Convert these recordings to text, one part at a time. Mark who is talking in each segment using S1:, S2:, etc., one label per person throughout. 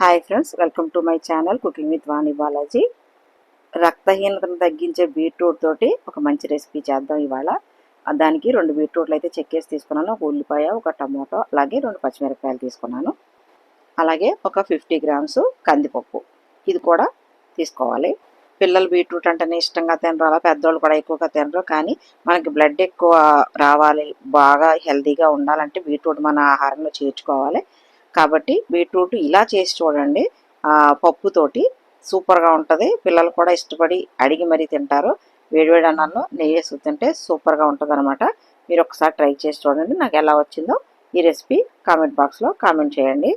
S1: Hi friends welcome to my channel cooking with Vani Balaji రక్తహీనతను తగ్గించే beetroot తోటి ఒక మంచి రెసిపీ చేద్దాం ఇవాళ. దానికి రెండు బీట్రూట్లు అయితే చెక్కేసి తీసుకున్నాను. ఒక ఉల్లిపాయ ఒక టమాటో అలాగే రెండు పచ్చిమిరపకాయలు తీసుకున్నాను. అలాగే ఒక ఫిఫ్టీ గ్రామ్స్ కందిపప్పు. ఇది కూడా తీసుకోవాలి. పిల్లలు బీట్రూట్ అంటేనే ఇష్టంగా తినరు అలా పెద్దోళ్ళు కూడా ఎక్కువగా తినరు. కానీ మనకి బ్లడ్ ఎక్కువ రావాలి బాగా హెల్తీగా ఉండాలంటే బీట్రూట్ మన ఆహారంలో చేర్చుకోవాలి. కాబట్టి బీట్రూట్ ఇలా చేసి చూడండి. పప్పుతోటి సూపర్గా ఉంటుంది. పిల్లలు కూడా ఇష్టపడి అడిగి మరీ తింటారు. వేడివేడి అన్నంలో నెయ్యి వేసి తింటే సూపర్గా ఉంటుంది అనమాట మీరు ఒకసారి ట్రై చేసి చూడండి. నాకు ఎలా వచ్చిందో ఈ రెసిపీ కామెంట్ బాక్స్లో కామెంట్ చేయండి.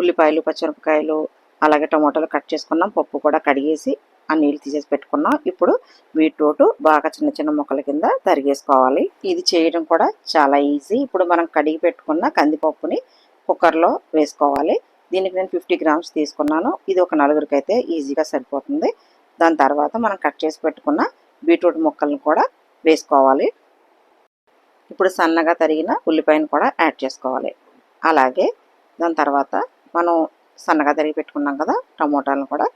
S1: ఉల్లిపాయలు పచ్చిమిరపకాయలు అలాగే టమాటాలు కట్ చేసుకున్నాం. పప్పు కూడా కడిగేసి ఆ నీళ్ళు తీసేసి పెట్టుకున్నాం. ఇప్పుడు బీట్రూట్ బాగా చిన్న చిన్న ముక్కల కింద తరిగేసుకోవాలి. ఇది చేయడం కూడా చాలా ఈజీ ఇప్పుడు మనం కడిగి పెట్టుకున్న కందిపప్పుని కుక్కర్లో వేసుకోవాలి. దీనికి నేను ఫిఫ్టీ గ్రామ్స్ తీసుకున్నాను. ఇది ఒక నలుగురికి అయితే ఈజీగా సరిపోతుంది. దాని తర్వాత మనం కట్ చేసి పెట్టుకున్న బీట్రూట్ ముక్కలను కూడా వేసుకోవాలి. ఇప్పుడు సన్నగా తరిగిన ఉల్లిపాయను కూడా యాడ్ చేసుకోవాలి. అలాగే దాని తర్వాత మనం సన్నగా తరిగి పెట్టుకున్నాం కదా టమోటాలను కూడా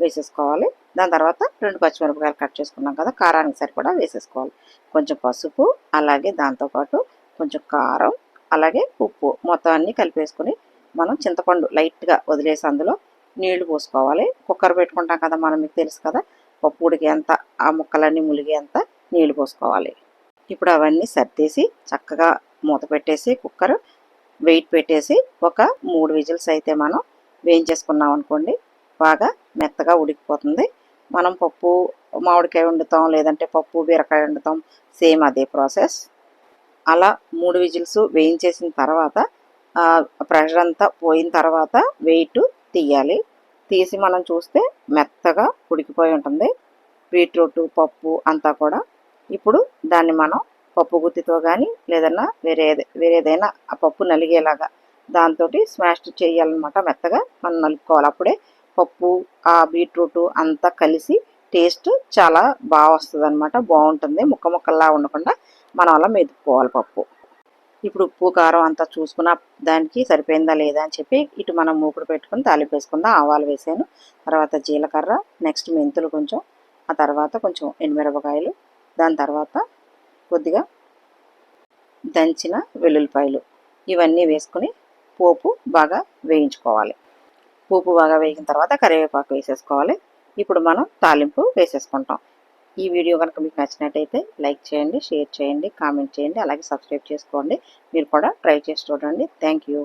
S1: వేసేసుకోవాలి. దాని తర్వాత రెండు పచ్చిమిరపకాయలు కట్ చేసుకున్నాం కదా కారానికి సరిపడా వేసేసుకోవాలి. కొంచెం పసుపు అలాగే దాంతోపాటు కొంచెం కారం అలాగే ఉప్పు మొత్తం కలిపేసుకొని మనం చింతపండు లైట్గా వదిలేసి అందులో నీళ్ళు పోసుకోవాలి. కుక్కర్ పెట్టుకుంటాం కదా మనం మీకు తెలుసు కదా పప్పు ఉడికేంత ఆ ముక్కలన్నీ ములిగేంత నీళ్ళు పోసుకోవాలి. ఇప్పుడు అవన్నీ సర్దేసి చక్కగా మూత పెట్టేసి కుక్కర్ వెయిట్ పెట్టేసి ఒక మూడు విజిల్స్ అయితే మనం వేయించేసుకున్నాం అనుకోండి బాగా మెత్తగా ఉడికిపోతుంది. మనం పప్పు మామిడికాయ వండుతాం లేదంటే పప్పు బీరకాయ వండుతాం సేమ్ అదే ప్రాసెస్. అలా మూడు విజిల్స్ వేయించేసిన తర్వాత ప్రెషర్ అంతా పోయిన తర్వాత వెయిట్ తీయాలి. తీసి మనం చూస్తే మెత్తగా ఉడికిపోయి ఉంటుంది. బీట్రూట్ పప్పు అంతా కూడా. ఇప్పుడు దాన్ని మనం పప్పు గుత్తితో కానీ లేదన్నా వేరే వేరేదైనా ఆ పప్పు నలిగేలాగా దాంతో స్మాష్ చేయాలన్నమాట మెత్తగా మనం నలుపుకోవాలి. అప్పుడే పప్పు ఆ బీట్రూట్ అంతా కలిసి టేస్ట్ చాలా బాగా వస్తుంది అనమాట బాగుంటుంది. ముక్క ముక్కల్లా ఉండకుండా మనం అలా మెదుపుకోవాలి పప్పు. ఇప్పుడు ఉప్పు కారం అంతా చూసుకున్న దానికి సరిపోయిందా లేదా అని చెప్పి ఇటు మనం మూకుడు పెట్టుకుని తాలింపు వేసుకుందాం. ఆవాలు వేసాను. తర్వాత జీలకర్ర నెక్స్ట్ మెంతులు కొంచెం ఆ తర్వాత కొంచెం ఎండుమిరపకాయలు దాని తర్వాత కొద్దిగా దంచిన వెల్లుల్లిపాయలు. ఇవన్నీ వేసుకుని పోపు బాగా వేయించుకోవాలి. పోపు బాగా వేగిన తర్వాత కరివేపాకు వేసేసుకోవాలి. ఇప్పుడు మనం తాలింపు వేసేసుకుంటాం. ఈ వీడియో కనుక మీకు నచ్చినట్టయితే లైక్ చేయండి షేర్ చేయండి కామెంట్ చేయండి అలాగే సబ్స్క్రైబ్ చేసుకోండి. మీరు కూడా ట్రై చేసి చూడండి. Thank you.